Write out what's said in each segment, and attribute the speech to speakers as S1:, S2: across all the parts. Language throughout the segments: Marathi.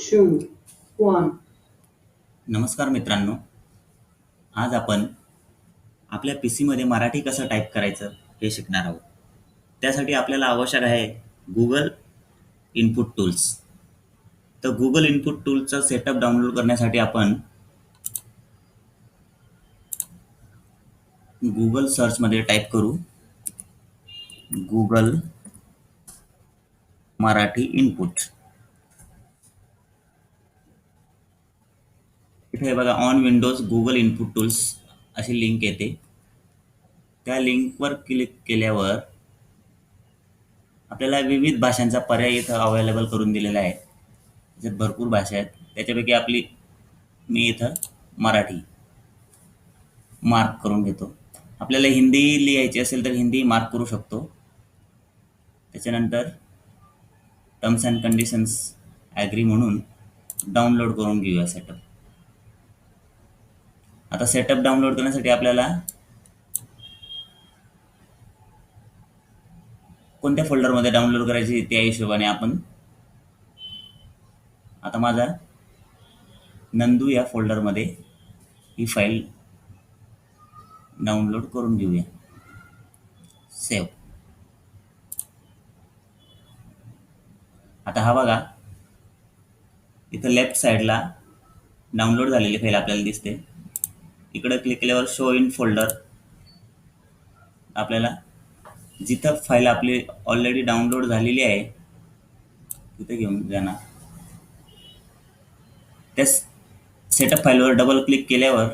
S1: two, one.
S2: नमस्कार मित्रांनो. आज आपण आपल्या पी सीमध्ये मराठी कसं टाईप करायचं हे शिकणार आहोत. त्यासाठी आपल्याला आवश्यक आहे गुगल इनपुट टूल्स तर गुगल इनपुट टूलचा सेटअप डाउनलोड करण्यासाठी आपण गुगल सर्चमध्ये टाईप करू. गुगल मराठी इनपुट इथे हे बघा on Windows Google input tools अशी लिंक येते. त्या लिंकवर क्लिक केल्यावर आपल्याला विविध भाषांचा पर्याय इथं अवेलेबल करून दिलेला आहे. त्याच्यात भरपूर भाषा आहेत. त्याच्यापैकी आपली मी इथं मराठी मार्क करून घेतो. आपल्याला हिंदी लिहायची असेल तर हिंदी मार्क करू शकतो. त्याच्यानंतर टर्म्स अँड कंडिशन्स ॲग्री म्हणून डाउनलोड करून घेऊया सेटअप आता सेटअप डाउनलोड करण्यासाठी आपल्याला कोणत्या फोल्डरमध्ये डाउनलोड करायची त्या हिशोबाने आपण आता माझा नंदू या फोल्डरमध्ये ही फाईल डाउनलोड करून घेऊया. सेव आता हा बघा इथं लेफ्ट साईडला डाउनलोड झालेली फाईल आपल्याला दिसते. इकडं क्लिक केल्यावर शो इन फोल्डर आपल्याला जिथं फाईल आपली ऑलरेडी डाउनलोड झालेली आहे तिथे घेऊन जाणार. त्या सेटअप फाईलवर डबल क्लिक केल्यावर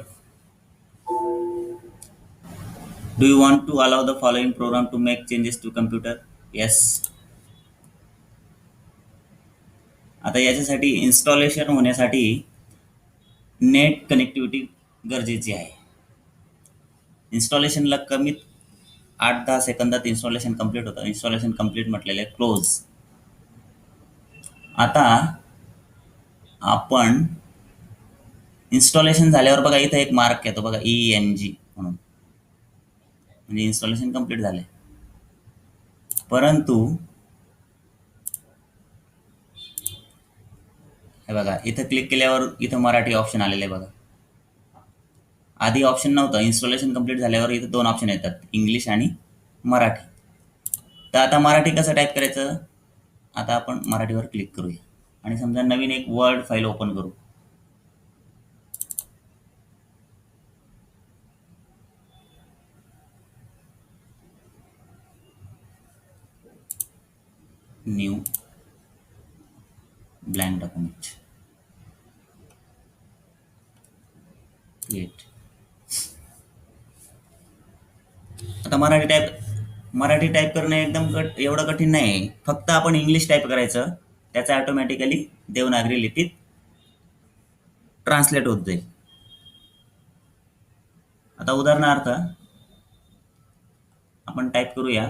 S2: do you want to allow the following program to make changes to computer yes आता याच्यासाठी इन्स्टॉलेशन होण्यासाठी नेट कनेक्टिव्हिटी गरजेची आहे. इन्स्टॉलेशनला कमीत आठ दहा सेकंदात इन्स्टॉलेशन कंप्लीट होतं. इन्स्टॉलेशन कंप्लीट म्हटलेलं आहे क्लोज आता आपण इन्स्टॉलेशन झाल्यावर बघा इथं एक मार्क येतो बघा ई एन जी म्हणून. म्हणजे इन्स्टॉलेशन कंप्लीट झाले परंतु हे बघा इथं क्लिक केल्यावर इथं मराठी ऑप्शन आलेलं आहे बघा. आधी ऑप्शन नव्हतं. इन्स्टॉलेशन कंप्लीट झाल्यावर इथं दोन ऑप्शन येतात. इंग्लिश आणि मराठी. तर आता मराठी कसं टाईप करायचं? आता आपण मराठीवर क्लिक करूया. आणि समजा नवीन एक वर्ड फाईल ओपन करू. न्यू ब्लँक डॉक्युमेंट क्रिएट आता मराठी टाईप मराठी टाईप करणं एकदम कट एवढं कठीण नाही. फक्त आपण इंग्लिश टाईप करायचं. त्याचं ऑटोमॅटिकली देवनागरी लिपीत ट्रान्सलेट होत जाईल. आता उदाहरणार्थ आपण टाईप करूया.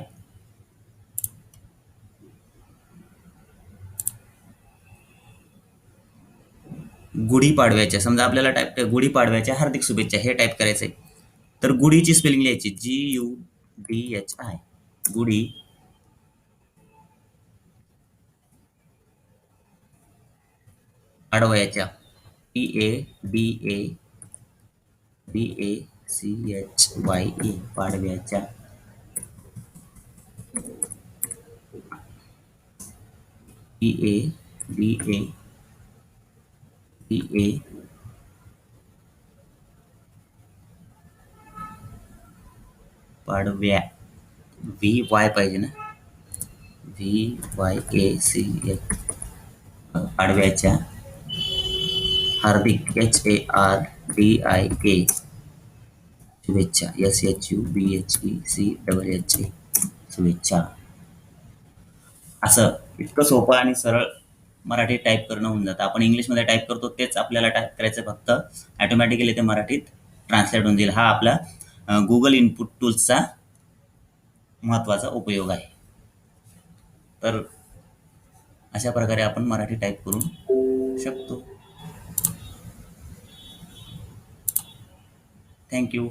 S2: गुढीपाडव्याच्या समजा आपल्याला टाईप गुढीपाडव्याच्या हार्दिक शुभेच्छा हे टाईप करायचं आहे तर गुढीची स्पेलिंग लिहायची. G U D H I Gudhi पाडव्याच्या P A D A. B A C H Y A पाडव्याच्या P A D A B A पाडव्या. व्ही वाय पाहिजे ना? V Y A C H पाडव्याच्या. हार्दिक H A R D I K. शुभेच्छा. S H U B H E C double H A शुभेच्छा. असं इतकं सोपं आणि सरळ मराठी टाईप करणं होऊन जातं. आपण इंग्लिशमध्ये टाईप करतो तेच आपल्याला टाईप करायचं फक्त. ॲटोमॅटिकली ते मराठीत ट्रान्सलेट होऊन जाईल. हा आपला गुगल इनपुट टूल्सचा महत्त्वाचा उपयोग आहे. तर अशा प्रकारे आपण मराठी टाईप करू शकतो. थँक्यू